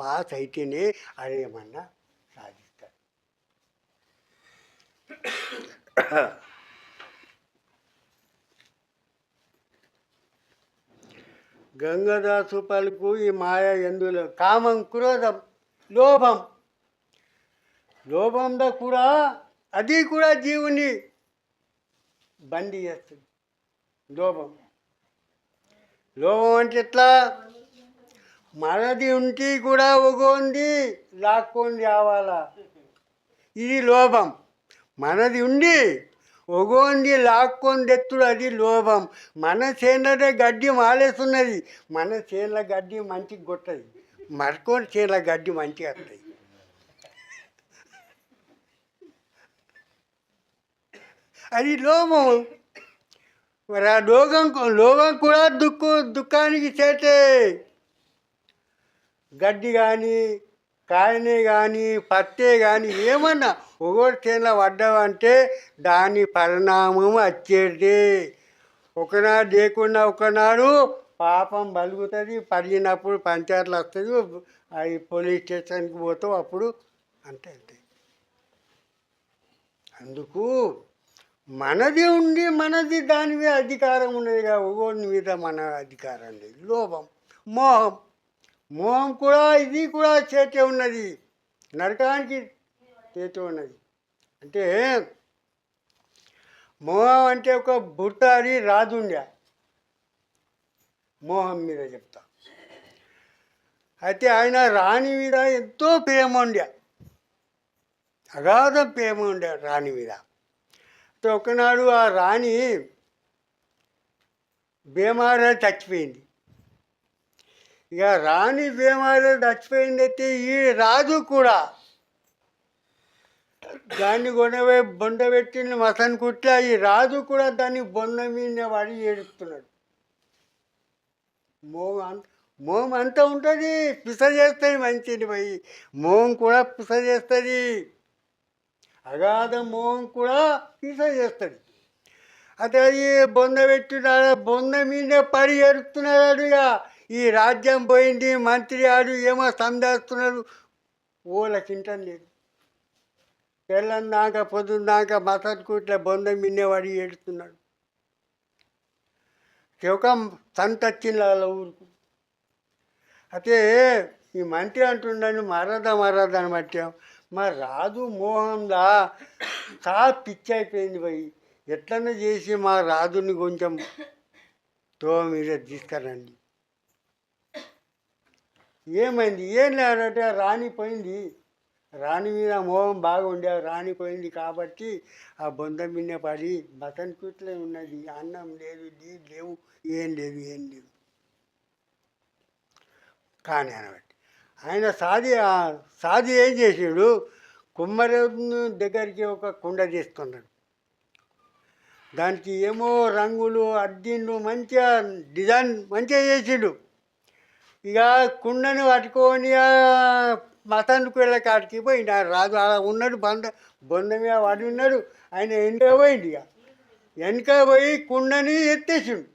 Pass అయితేనే అదేమన్నా సాధిస్తాడు. గంగదాసు పలుకు ఈ మాయ ఎందులో? కామం క్రోధం లోభం. లోభంలో కూడా అది కూడా జీవుని బండి చేస్తుంది. లోభం. లోభం అంటే ఎట్లా? మనది ఉంటే కూడా ఒగోంది లాక్కొని రావాలా ఇది లోభం. మనది ఉండి ఒగోంది లాక్కొని తెత్తుడు అది లోభం. మన చేనులనే గడ్డి మాలేస్తున్నది. మన చేనుల గడ్డి మంచిగా కొట్టదు మరకొని చేనుల గడ్డి మంచిగా వస్తుంది అది లోభం. మరి ఆ లోకం లోకం కూడా దుఃఖం దుఃఖానికి చేటే. గడ్డి కానీ కాయనే కానీ పత్తే కానీ ఏమన్నా ఒకటి చేనులో పడ్డావంటే దాని పరిణామం వచ్చేది. ఒకనాడు లేకుండా ఒకనాడు పాపం బలుగుతుంది పడినప్పుడు పంచాయతీలు వస్తుంది అవి పోలీస్ స్టేషన్కి పోతావు అప్పుడు అంతే అంతే. అందుకు మనది ఉండి మనది దాని మీద అధికారం ఉన్నది కదా మీద మన అధికారం లేదు. లోభం మోహం. మోహం కూడా ఇది కూడా చేతే ఉన్నది. నరకానికి చేతే ఉన్నది. అంటే మోహం అంటే ఒక బుట్టారి రాజుండే మోహం మీద చెప్తా. అయితే ఆయన రాణి మీద ఎంతో ప్రేమ ఉండే. అగాధ ప్రేమ ఉండే రాణి మీద. ఒకనాడు ఆ రాణి బీమారా చచ్చిపోయింది. ఇక రాణి బీమారు చచ్చిపోయింది అయితే ఈ రాజు కూడా దాన్ని కొనవే బొండ పెట్టిన మసన్ కుట్ల ఈ రాజు కూడా దాన్ని బొండ మీద పడి ఏడుస్తున్నాడు మోహం అంత అంతా ఉంటుంది పిస చేస్తుంది మంచిది పోయి మోం కూడా పిస చేస్తుంది. అగాధ మోహం కూడా పిస చేస్తుంది. అదే బొంద పెట్టినాడు బొంద మీద పడి ఎరుతున్నాడు ఇక. ఈ రాజ్యం పోయింది మంత్రి ఆడు ఏమో సందేస్తున్నాడు ఓలకింటం లేదు. తెల్లందాక పొద్దున్నాక మసత్కుట్ల బొంద మిన్నే పడి ఏడుస్తున్నాడు. ఒక సంత వాళ్ళ ఊరుకు. అయితే ఈ మంత్రి అంటుండని మరద మరద అని పట్టాం మా రాజు మోహందా కా పిచ్చి అయిపోయింది పోయి ఎట్లన్నా చేసి మా రాజుని కొంచెం తో మీద తీసుకురండి. ఏమైంది? ఏం లేదంటే రాణిపోయింది రాణి మీద మోహం బాగా ఉండే రాణిపోయింది కాబట్టి ఆ బొంద మిన్న పడి బటన్ కుట్లే ఉన్నది. అన్నం లేదు నీళ్ళు లేవు ఏం లేదు ఏం లేదు కానీ అనబట్టి. ఆయన సాది సాది ఏం చేసాడు? కుమ్మరేను దగ్గరికి ఒక కుండ తీసుకున్నాడు. దానికి ఏమో రంగులు అద్దిండు మంచిగా డిజైన్ మంచిగా చేసాడు. ఇక కుండని పట్టుకొని మతానికి వెళ్ళే కాడికి పోయిండు. ఆ రాజు అలా ఉన్నాడు బంద బొంద మీద వాడి ఉన్నాడు. ఆయన ఎండ పోయింది ఇక. వెనక పోయి కుండని ఎత్తేసిండు.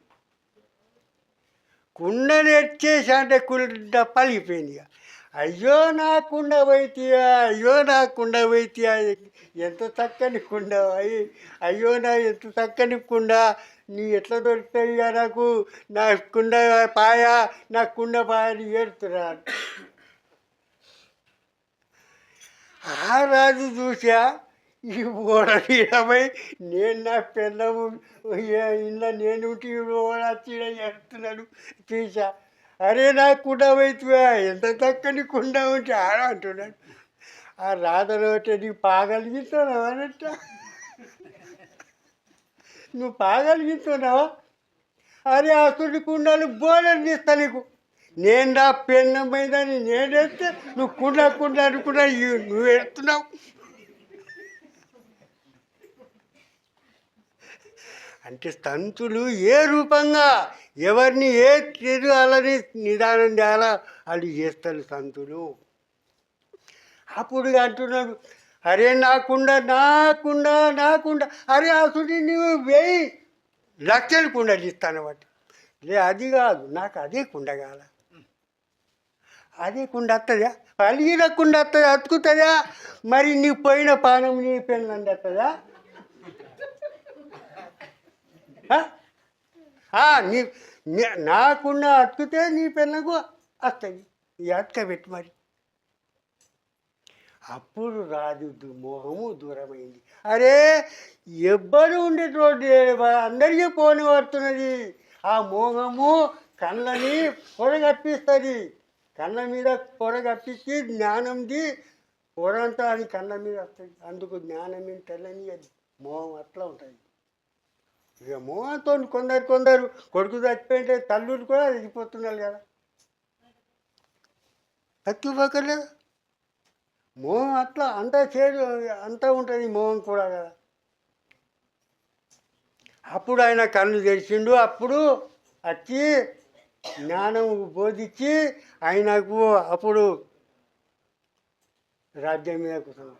కుండని ఎత్తేసి అంటే కుళ్ళ పలిగిపోయింది ఇక. అయ్యో నా కుండ పోయితీయా అయ్యో నా కుండ పోయితీయా ఎంత చక్కని కుండ అయ్యి అయ్యో నా ఎంత చక్కని కుండ నీ ఎట్లా దొరుకుతాయి ఇక నాకు? నా కుండ పాయ నా కుండ పాయని ఏడుతురా ఆ రాజు చూసా ఈ ఓడ తీయమై నేను నా పిల్లము ఇంట్లో నేను ఓడ తీడ చేస్తున్నాను చూసా అరే నా కుండ అవుతువా ఎంత చక్కని కుండ ఉంటే ఆడ అంటున్నాడు. ఆ రాధలోటే నీకు పాగలిగిస్తున్నావు అన్నట్ట? నువ్వు పాగలిగిస్తున్నావా? అరే అసలు కుండలు బోలని తీస్తా నీకు. నేను నా పెన్న మీద నేనేస్తే నువ్వు కుండ కుండ అనుకున్నా నువ్వు ఎడుతున్నావు అంటే తంతులు ఏ రూపంగా ఎవరిని ఏ తిరగాలని నిదానం చేయాలా? అది చేస్తారు సంతులు. అప్పుడు అంటున్నాడు అరే నాకుండా నాకుండా నాకుండా అరే అసలు నువ్వు వెయ్యి లక్షలు కుండలు ఇస్తాను వాటి. లే అది కాదు నాకు అదే కుండగాల అదే కుండ వస్తుందా అలిగిన కుండ వస్తుంది అతుకుతుందా? మరి నీ పోయిన పానం నీ పెళ్ళండి వస్తుందా నీ నాకున్న అతికితే నీ పిల్లకు వస్తుంది ఈ పెట్టి మరి. అప్పుడు రాజు మొహము దూరమైంది. అరే ఎవ్వరు ఉండేటోటి అందరికీ పోని పడుతున్నది. ఆ మోహము కళ్ళని పొరగప్పిస్తుంది. కళ్ళ మీద పొరగప్పించి జ్ఞానంది పొరంతా అది కళ్ళ మీద వస్తుంది. అందుకు జ్ఞానం తెల్లని అది. మోహం అట్లా ఉంటుంది. ఇక మోహంతో కొందరు కొందరు కొడుకు చచ్చిపోయింటే తల్లులు కూడా చచ్చిపోతున్నారు కదా. తక్కువక్కర్లేదు మోహం అట్లా అంతా చేదు అంతా ఉంటుంది మోహం కూడా కదా. అప్పుడు ఆయన కళ్ళు తెరిచిండు అప్పుడు వచ్చి జ్ఞానం బోధించి ఆయనకు అప్పుడు రాజ్యం మీద కూర్చున్నాడు.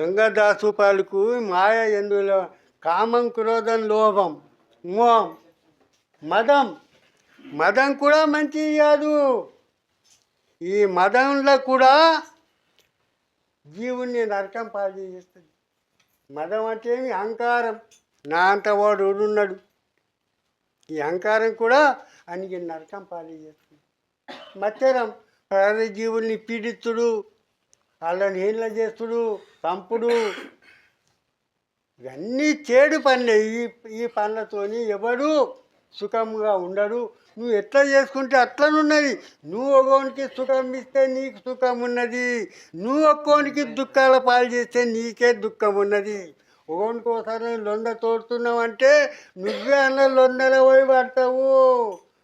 గంగాదాసు పాలకు మాయ ఎందులో? కామం క్రోధం లోభం మోం మదం. మదం కూడా మంచి కాదు. ఈ మదంలో కూడా జీవుణ్ణి నరకం పాలు చేస్తుంది. మదం అంటే ఏమి? అహంకారం. నా అంత వాడు ఉన్నాడు. ఈ అహంకారం కూడా అనికి నరకం పాలు చేస్తుంది. మత్సరం ప్రాణ జీవుల్ని పీడిస్తుడు వాళ్ళని హీన చేస్తుడు చంపుడు. ఇవన్నీ చేడు పనులే. ఈ ఈ పనులతోని ఎవడు సుఖంగా ఉండడు. నువ్వు ఎట్లా చేసుకుంటే అట్లనున్నది. నువ్వు ఒకనికి సుఖం ఇస్తే నీకు సుఖం ఉన్నది నువ్వు ఒక్కోనికి దుఃఖాల పాలు చేస్తే నీకే దుఃఖం ఉన్నది ఒకనికి ఒకసారి లొంద తోడుతున్నావు అంటే నువ్వే అన్న లొందల పోయి పడతావు.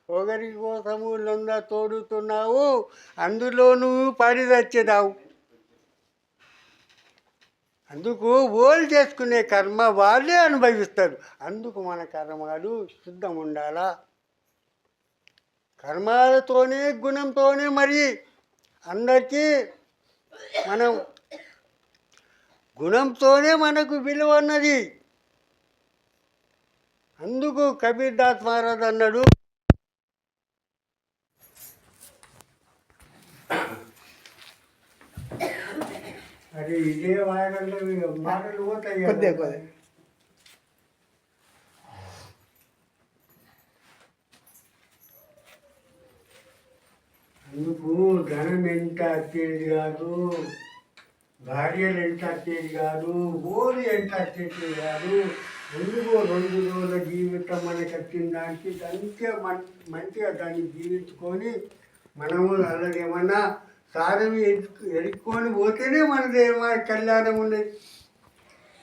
ఒకరి కోసము లొంద తోడుతున్నావు. అందులో నువ్వు పడి తెచ్చేదావు అందుకు ఓలు చేసుకునే కర్మ వాళ్ళే అనుభవిస్తారు. అందుకు మన కర్మలు శుద్ధం ఉండాలా? కర్మాలతోనే గుణంతోనే మరి అందరికీ మనం గుణంతోనే మనకు విలువ అన్నది అందుకు కబీర్దాస్ మహారాజ్ అన్నాడు అరే ఇదే మాటలు పోతాయి. కొద్దిగా కొద్దిగా ధనం ఎంత వచ్చేది కాదు భార్యలు ఎంత వచ్చేది కాదు ఊరు ఎంత వచ్చేది కాదు ఎందుకు రెండు రోజుల జీవితం మనకి వచ్చిన దానికి మంచిగా మంచిగా దాన్ని జీవించుకొని మనము అలాగే ఏమన్నా సారం ఎదుకు పోతేనే మనది ఏమైనా కళ్యాణం ఉన్నది.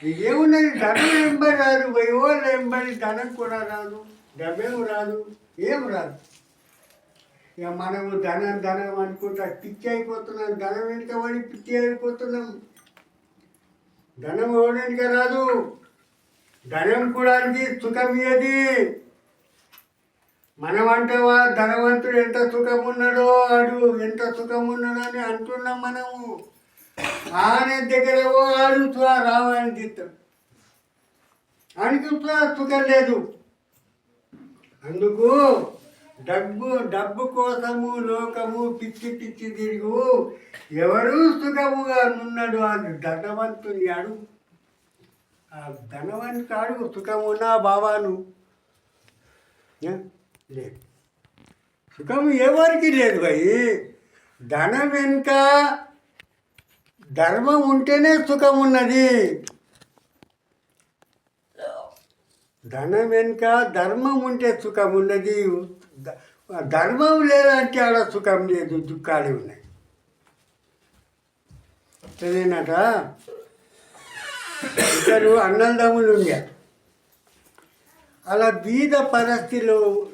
ఇదేమున్నది? ధనం ఎంబడి రాదు. వైవోళ్ళు ఎంబడి ధనం కూడా రాదు. డబ్బేం రాదు. ఏం రాదు. ఇక మనము ధనం ధనం అనుకుంటా పిచ్చి అయిపోతున్నాం. ధనం వెనుక పడి పిచ్చి అయిపోతున్నాం. ధనం ఎవరికి రాదు? ధనం కూడా అది సుఖం ఏది? మనమంటే వా ధనవంతుడు ఎంత సుఖం ఉన్నాడో ఆడు ఎంత సుఖం ఉన్నాడో అని అంటున్నాం మనము ఆయన దగ్గర ఓ రావాలని తీస్తాం అనిపిస్తున్నా సుఖం లేదు. అందుకు డబ్బు డబ్బు కోసము లోకము పిచ్చి పిచ్చి తిరుగు. ఎవరు సుఖముగా ఉన్నాడు అని ధనవంతుని అడుగు. ఆ ధనవంతుడు అడుగు సుఖమున్నా బావాను లేదు. సుఖం ఎవరికి లేదు భయ్ ధనం వెనుక ధర్మం ఉంటేనే సుఖం ఉన్నది. ధనం వెనుక ధర్మం ఉంటే సుఖం ఉన్నది. ధర్మం లేదంటే ఆడ సుఖం లేదు దుఃఖాలు ఉన్నాయి. తెలియనట ఇద్దరు అన్నదమ్ములు ఉండే. అలా బీద పరిస్థితిలో